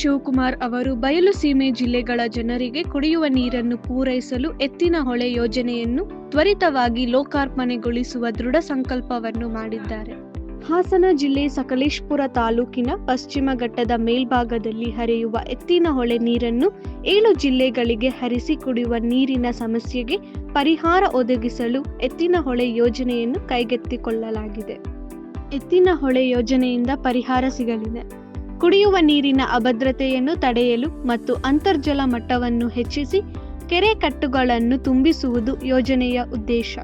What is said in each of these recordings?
ಶಿವಕುಮಾರ್ ಅವರು ಬಯಲು ಸೀಮೆ ಜಿಲ್ಲೆಗಳ ಜನರಿಗೆ ಕುಡಿಯುವ ನೀರನ್ನು ಪೂರೈಸಲು ಎತ್ತಿನ ಹೊಳೆ ಯೋಜನೆಯನ್ನು ತ್ವರಿತವಾಗಿ ಲೋಕಾರ್ಪಣೆಗೊಳಿಸುವ ದೃಢ ಸಂಕಲ್ಪವನ್ನು ಮಾಡಿದ್ದಾರೆ. ಹಾಸನ ಜಿಲ್ಲೆ ಸಕಲೇಶ್ಪುರ ತಾಲೂಕಿನ ಪಶ್ಚಿಮ ಘಟ್ಟದ ಮೇಲ್ಭಾಗದಲ್ಲಿ ಹರಿಯುವ ಎತ್ತಿನ ಹೊಳೆ ನೀರನ್ನು ಏಳು ಜಿಲ್ಲೆಗಳಿಗೆ ಹರಿಸಿ ಕುಡಿಯುವ ನೀರಿನ ಸಮಸ್ಯೆಗೆ ಪರಿಹಾರ ಒದಗಿಸಲು ಎತ್ತಿನ ಹೊಳೆ ಯೋಜನೆಯನ್ನು ಕೈಗೆತ್ತಿಕೊಳ್ಳಲಾಗಿದೆ. ಎತ್ತಿನ ಹೊಳೆ ಯೋಜನೆಯಿಂದ ಪರಿಹಾರ ಸಿಗಲಿದೆ. ಕುಡಿಯುವ ನೀರಿನ ಅಭದ್ರತೆಯನ್ನು ತಡೆಯಲು ಮತ್ತು ಅಂತರ್ಜಲ ಮಟ್ಟವನ್ನು ಹೆಚ್ಚಿಸಿ ಕೆರೆ ಕಟ್ಟುಗಳನ್ನು ತುಂಬಿಸುವುದು ಯೋಜನೆಯ ಉದ್ದೇಶ.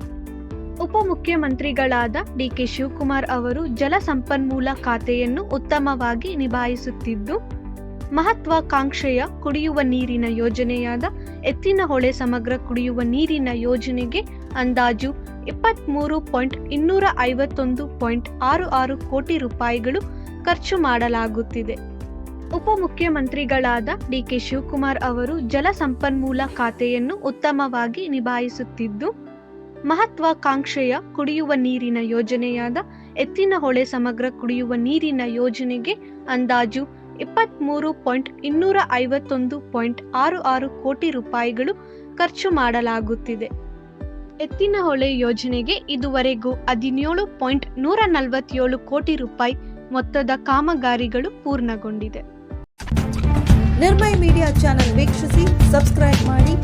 ಉಪಮುಖ್ಯಮಂತ್ರಿಗಳಾದ ಡಿಕೆ ಶಿವಕುಮಾರ್ ಅವರು ಜಲ ಸಂಪನ್ಮೂಲ ಖಾತೆಯನ್ನು ಉತ್ತಮವಾಗಿ ನಿಭಾಯಿಸುತ್ತಿದ್ದು, ಮಹತ್ವಾಕಾಂಕ್ಷೆಯ ಕುಡಿಯುವ ನೀರಿನ ಯೋಜನೆಯಾದ ಎತ್ತಿನ ಹೊಳೆ ಸಮಗ್ರ ಕುಡಿಯುವ ನೀರಿನ ಯೋಜನೆಗೆ ಅಂದಾಜು ಇಪ್ಪತ್ತ್ಮೂರು ಪಾಯಿಂಟ್ ಇನ್ನೂರ ಐವತ್ತೊಂದು ಪಾಯಿಂಟ್ ಆರು ಆರು ಕೋಟಿ ರೂಪಾಯಿಗಳು ಖರ್ಚು ಮಾಡಲಾಗುತ್ತಿದೆ. ಉಪಮುಖ್ಯಮಂತ್ರಿಗಳಾದ ಡಿಕೆ ಶಿವಕುಮಾರ್ ಅವರು ಜಲ ಸಂಪನ್ಮೂಲ ಖಾತೆಯನ್ನು ಉತ್ತಮವಾಗಿ ನಿಭಾಯಿಸುತ್ತಿದ್ದು, ಮಹತ್ವಾಕಾಂಕ್ಷೆಯ ಕುಡಿಯುವ ನೀರಿನ ಯೋಜನೆಯಾದ ಎತ್ತಿನ ಹೊಳೆ ಸಮಗ್ರ ಕುಡಿಯುವ ನೀರಿನ ಯೋಜನೆಗೆ ಅಂದಾಜು ಇಪ್ಪತ್ತ್ಮೂರು ಪಾಯಿಂಟ್ ಇನ್ನೂರ ಐವತ್ತೊಂದು ಪಾಯಿಂಟ್ ಆರು ಆರು ಕೋಟಿ ರೂಪಾಯಿಗಳು ಖರ್ಚು ಮಾಡಲಾಗುತ್ತಿದೆ. ಎತ್ತಿನ ಹೊಳೆ ಯೋಜನೆಗೆ ಇದುವರೆಗೂ ಹದಿನೇಳು ಪಾಯಿಂಟ್ ನೂರ ನಲವತ್ತೇಳು ಕೋಟಿ ರೂಪಾಯಿ ಮೊತ್ತದ ಕಾಮಗಾರಿಗಳು ಪೂರ್ಣಗೊಂಡಿದೆ. ನಿರ್ಮಯ ಮೀಡಿಯಾ ಚಾನೆಲ್ ವೀಕ್ಷಿಸಿ, ಸಬ್ಸ್ಕ್ರೈಬ್ ಮಾಡಿ.